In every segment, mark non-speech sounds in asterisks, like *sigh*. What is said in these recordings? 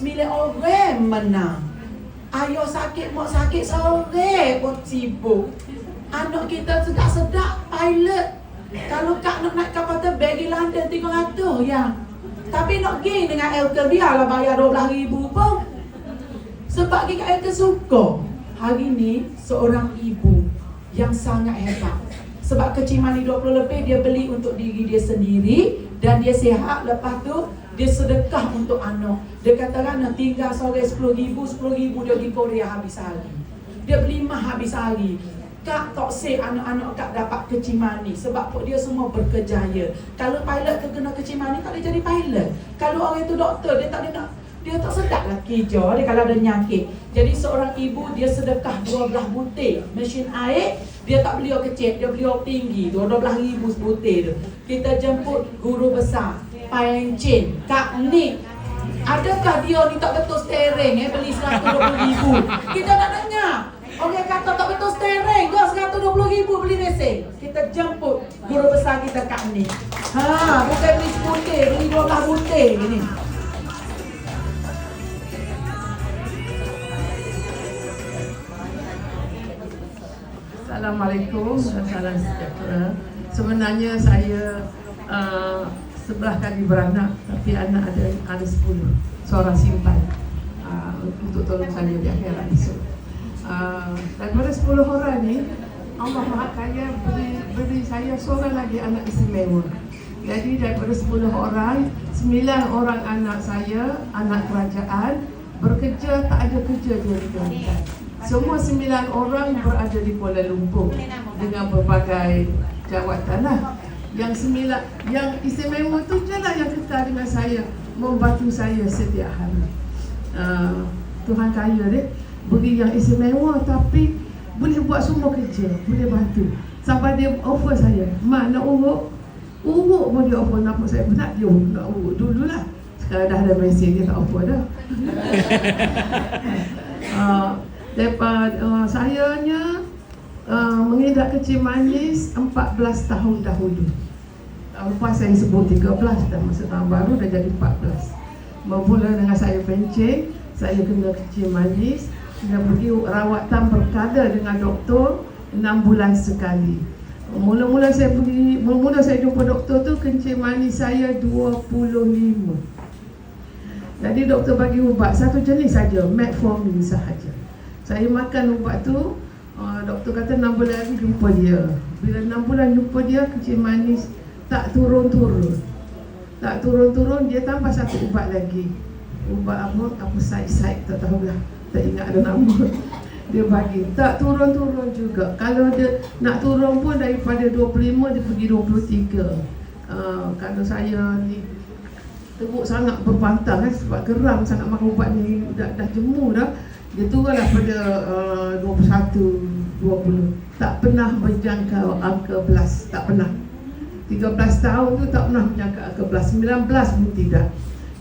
sembilan orang menang. Ayah sakit, mak sakit seorang pun sibuk. Anak kita sedap-sedap pilot. Kalau kak nak naik kapal terbang di London 300 ya. Tapi nak pergi dengan Elton biarlah bayar 12 ribu pun. Sebab kita Elton suka. Hari ni seorang ibu yang sangat hebat. Sebab kecil mani 20 lebih dia beli untuk diri dia sendiri dan dia sihat lepas tu dia sedekah untuk anak. Dia kata kan tinggal sore 10 ribu, 10 ribu dia pergi Korea habis hari. Dia beli mah habis hari. Kak tak say anak-anak kak dapat kecil mani sebab dia semua berkejaya. Kalau pilot tu kena kecil mani tak boleh jadi pilot. Kalau orang tu doktor dia tak nak dia tak sedap lah kerja dia kalau ada nyakit. Jadi seorang ibu dia sedekah 12 butir mesin air dia tak beli yang kecil, dia beli yang tinggi tu 12 ribu sebutir tu. Kita jemput guru besar Paencin, Kak Nik Adakah dia ni tak betul steering eh beli 120 ribu? Kita nak tanya. Orang kata tak betul steering, kau 120 ribu beli mesin. Kita jemput guru besar kita Kak Nik. Ha, bukan beli sebutir, beli 12 butir ni. Assalamualaikum salam sejahtera. Sebenarnya saya uh, sebelah kali beranak tapi anak ada ada 10 seorang simpan uh, untuk tolong saya di akhirat esok. Uh, daripada 10 orang ni Allah Maha Kaya beri, beri saya seorang lagi anak istimewa. Jadi daripada 10 orang, 9 orang anak saya, anak kerajaan, bekerja tak ada kerja dia dikeluarkan. Semua sembilan orang berada di Kuala Lumpur dengan berbagai jawatan lah. Yang sembilan, yang istimewa tu je lah yang kekal dengan saya, membantu saya setiap hari. Uh, Tuhan kaya deh, beri yang istimewa tapi boleh buat semua kerja, boleh bantu. Sampai dia offer saya, mak nak urut, urut pun dia offer, nampak saya penat, dia nak urut dulu lah. Sekarang dah ada mesin, dia tak offer dah. uh, *laughs* Daripada uh, sayanya uh, mengidap kecil manis 14 tahun dahulu. Lepas saya sebut 13 dan masa tahun baru dah jadi 14. Bermula dengan saya pencing, saya kena kecil manis, kena pergi rawatan berkala dengan doktor 6 bulan sekali. Mula-mula saya pergi, mula-mula saya jumpa doktor tu kencing manis saya 25. Jadi doktor bagi ubat satu jenis saja, metformin sahaja. Saya makan ubat tu uh, Doktor kata 6 bulan lagi jumpa dia. Bila 6 bulan jumpa dia Kecil manis Tak turun-turun. Tak turun-turun Dia tambah satu ubat lagi. Ubat apa? Apa side-side Tak tahu lah Tak ingat ada nama. *laughs* Dia bagi. Tak turun-turun juga. Kalau dia nak turun pun Daripada 25 Dia pergi 23 uh, Kalau saya ni Teruk sangat berpantang eh, Sebab geram sangat makan ubat ni. Dah, dah jemur dah dia turunlah pada uh, 21, 20 Tak pernah menjangkau angka belas Tak pernah. 13 tahun tu tak pernah menjangkau angka belas 19 pun tidak.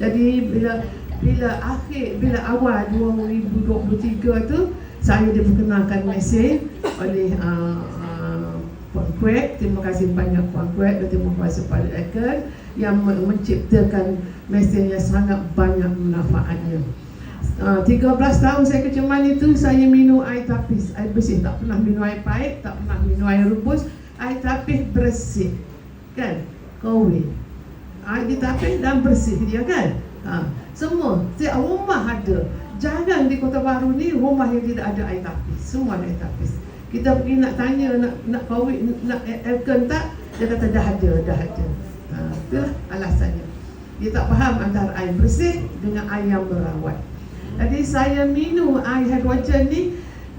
Jadi bila bila akhir, bila awal 2023 tu Saya diperkenalkan mesin oleh uh, uh, Puan Kwek Terima kasih banyak Puan Kwek dan terima kasih pada Eken Yang menciptakan mesin yang sangat banyak manfaatnya Uh, 13 tahun saya kecuman itu saya minum air tapis, air bersih. Tak pernah minum air pahit, tak pernah minum air rebus. Air tapis bersih. Kan? Kowe. Air di tapis dan bersih dia kan? Ha. Semua. Setiap rumah ada. Jangan di Kota Baru ni rumah yang tidak ada air tapis. Semua ada air tapis. Kita pergi nak tanya nak nak kowe nak aircon tak? Dia kata dah ada, dah ada. Ha. Itulah alasannya. Dia tak faham antara air bersih dengan air yang berawat. Jadi saya minum air hidrogen ni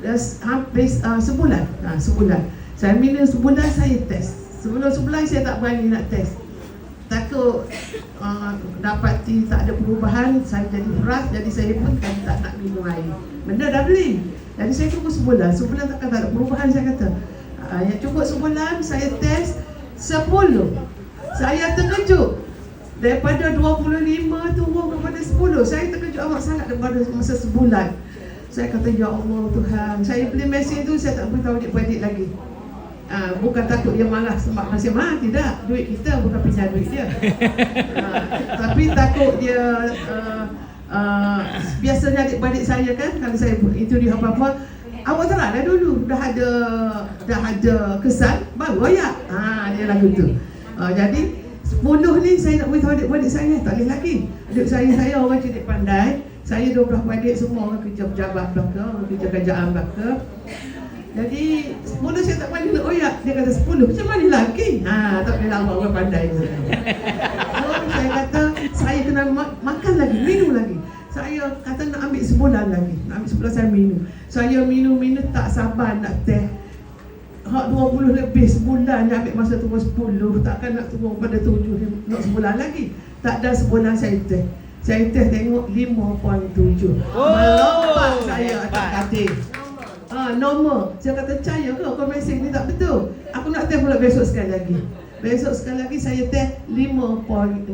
uh, habis uh, sebulan. Ha, sebulan. Saya minum sebulan saya test. Sebelum sebulan saya tak berani nak test. Takut uh, dapati tak ada perubahan, saya jadi keras, jadi saya pun kan tak nak minum air. Benda dah beli. Jadi saya tunggu sebulan. Sebulan takkan tak ada perubahan saya kata. Uh, yang cukup sebulan saya test 10. Saya terkejut Daripada 25 turun kepada 10 Saya terkejut amat sangat daripada masa sebulan. Saya kata, Ya Allah Tuhan. Saya beli mesin tu, saya tak beritahu adik-adik lagi. Uh, Bukan takut dia marah sebab masih marah. Tidak, duit kita bukan pinjam duit dia. Uh, *laughs* Tapi takut dia uh, uh, biasanya adik-beradik saya kan kalau saya introduce apa-apa awak teranglah dulu. Dah ada dah ada kesan baru ayat ha dia lagu tu. Uh, jadi 10 ni saya nak beritahu adik-beradik saya tak boleh lagi. Adik saya saya orang cerdik pandai. Saya 12 adik semua orang kerja pejabat belaka orang kerja kerajaan belaka. Jadi 10 saya tak pandai nak oyak dia kata 10 macam mana lagi? Ha tak boleh lama orang pandai. *laughs* So, saya kata saya kena ma- makan lagi minum lagi. Saya kata nak ambil sebulan lagi. Nak ambil sebulan saya minum. Saya minum-minum tak sabar nak teh Hak 20 lebih sebulan dia ambil masa turun 10 Takkan nak turun pada 7 Nak sebulan lagi Tak ada sebulan saya teh Saya teh tengok 5.7 Melompat saya atas katil Ah, normal. Saya kata percaya ke kau mesej ni tak betul. Aku nak teh pula besok sekali lagi. Besok sekali lagi saya teh 5.6.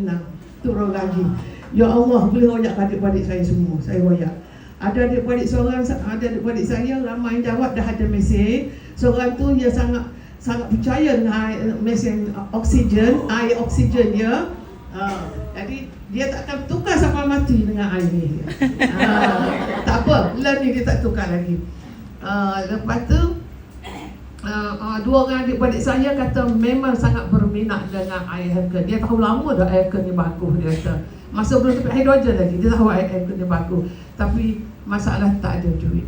Turun lagi. Ya Allah, boleh royak adik-adik saya semua. Saya royak. Ada adik-adik seorang, ada adik-adik saya ramai yang jawab dah ada mesej. Seorang tu dia sangat sangat percaya air, mesin oksigen, air oksigen dia. Ha, jadi dia tak akan tukar sampai mati dengan air ni. Ha, tak apa, learning dia tak tukar lagi. Uh, lepas tu uh, uh, dua orang adik-beradik saya kata memang sangat berminat dengan air Hurricane. Dia tahu lama dah air Hurricane ni bagus dia kata. Masa belum sampai hidrogen lagi dia tahu air Hurricane ni bagus. Tapi masalah tak ada duit.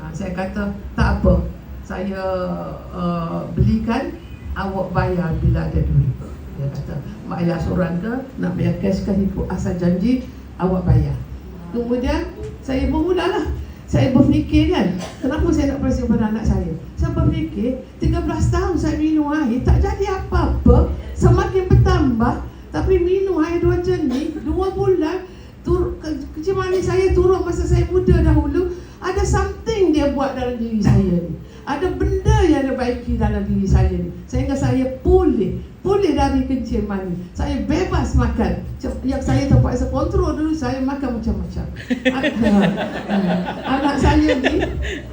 Uh, saya kata tak apa. Saya uh, belikan awak bayar bila ada duit. Dia kata bayar asuran ke nak bayar cash ke ikut asal janji awak bayar. Kemudian saya bermulalah. Saya berfikir kan Kenapa saya nak percaya pada anak saya? Saya berfikir 13 tahun saya minum air Tak jadi apa-apa. Semakin bertambah Tapi minum air dua jenis Dua bulan tur, ke, Kecil manis saya turun masa saya muda dahulu. Ada something dia buat dalam diri saya ni Ada benda yang dia baiki dalam diri saya ni. Sehingga saya pulih Pulih dari kencing manis Saya bebas makan. Yang saya terpaksa kontrol dulu Saya makan macam-macam. *laughs* Anak saya ni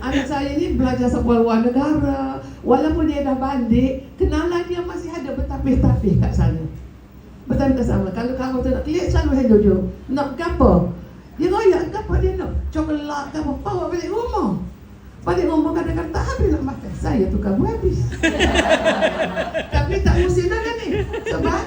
Anak saya ni belajar sebuah luar negara. Walaupun dia dah balik Kenalan dia masih ada bertapih-tapih kat sana. Bertapih kat sana Kalau kamu tu nak klik selalu hello jo Nak apa? Dia royak apa dia nak? Coklat ke apa? Bawa balik rumah Balik rumah kadang-kadang tak habis nak makan. Saya tukar buah habis. *laughs* Tapi tak nak kan ni? Sebab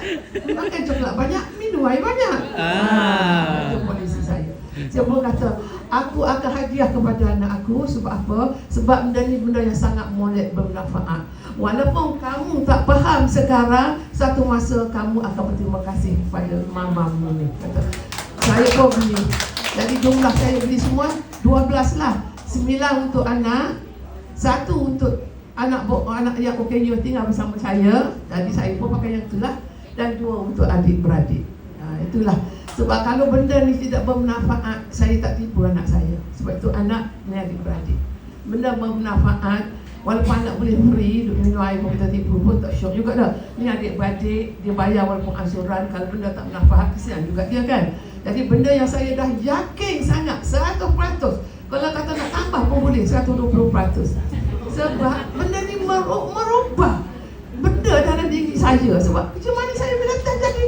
makan coklat banyak Minum air banyak. Ah. Itu polisi saya Saya. Pun kata Aku akan hadiah kepada anak aku. Sebab apa? Sebab benda ni benda yang sangat molek bermanfaat. Walaupun kamu tak faham sekarang Satu masa kamu akan berterima kasih kepada mamamu ni. Kata, Saya pun beli. Jadi jumlah saya beli semua 12 lah Sembilan untuk anak Satu untuk anak anak yang OKU tinggal bersama saya. Jadi saya pun pakai yang itulah. Dan dua untuk adik-beradik. Ha, Itulah. Sebab kalau benda ni tidak bermanfaat Saya tak tipu anak saya. Sebab itu anak ni adik-beradik. Benda bermanfaat Walaupun anak boleh free Duk minum air pun kita tipu pun tak syok juga dah. Ni adik-beradik Dia bayar walaupun ansuran Kalau benda tak bermanfaat Kesian juga dia kan. Jadi benda yang saya dah yakin sangat 100% kalau kata pun boleh? 120% Sebab benda ni merubah Benda dalam diri saya. Sebab macam mana saya bila test jadi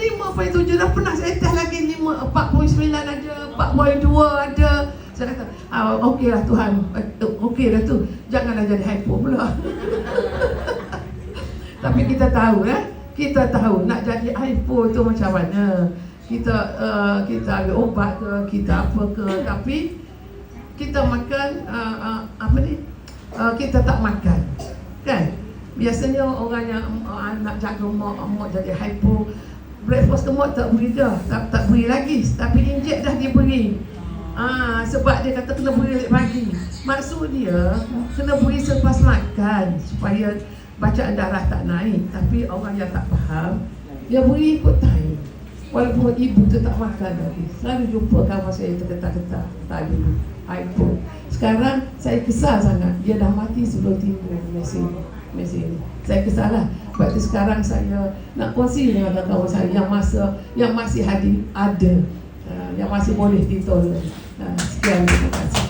5.7 dah pernah saya test lagi. 5, 4.9 ada 4.2 ada. Saya kata ah, okey lah Tuhan. Okey dah tu. Janganlah jadi hypo pula. *laughs* Tapi kita tahu eh? Kita tahu nak jadi hypo tu macam mana? Kita uh, kita ambil ubat ke kita apa ke. Tapi kita makan uh, uh, apa ni? Uh, kita tak makan kan? Biasanya orang yang uh, nak jaga mak mak jadi hypo. Breakfast ke mak tak beri dah tak, tak beri lagi. Tapi injek dah diberi Ah, sebab dia kata kena beri pagi. Maksud dia Kena beri selepas makan Supaya bacaan darah tak naik. Tapi orang yang tak faham Dia beri ikut time Walaupun ibu tu tak makan lagi Selalu jumpa kawan saya terketar-ketar Tadi iPhone Sekarang saya kesal sangat. Dia dah mati sebelum timbul mesin mesin Saya kesal lah. Itu sekarang saya Nak kongsi dengan kawan saya Yang masa Yang masih hadir Ada. Uh, Yang masih boleh ditolong uh, Sekian terima kasih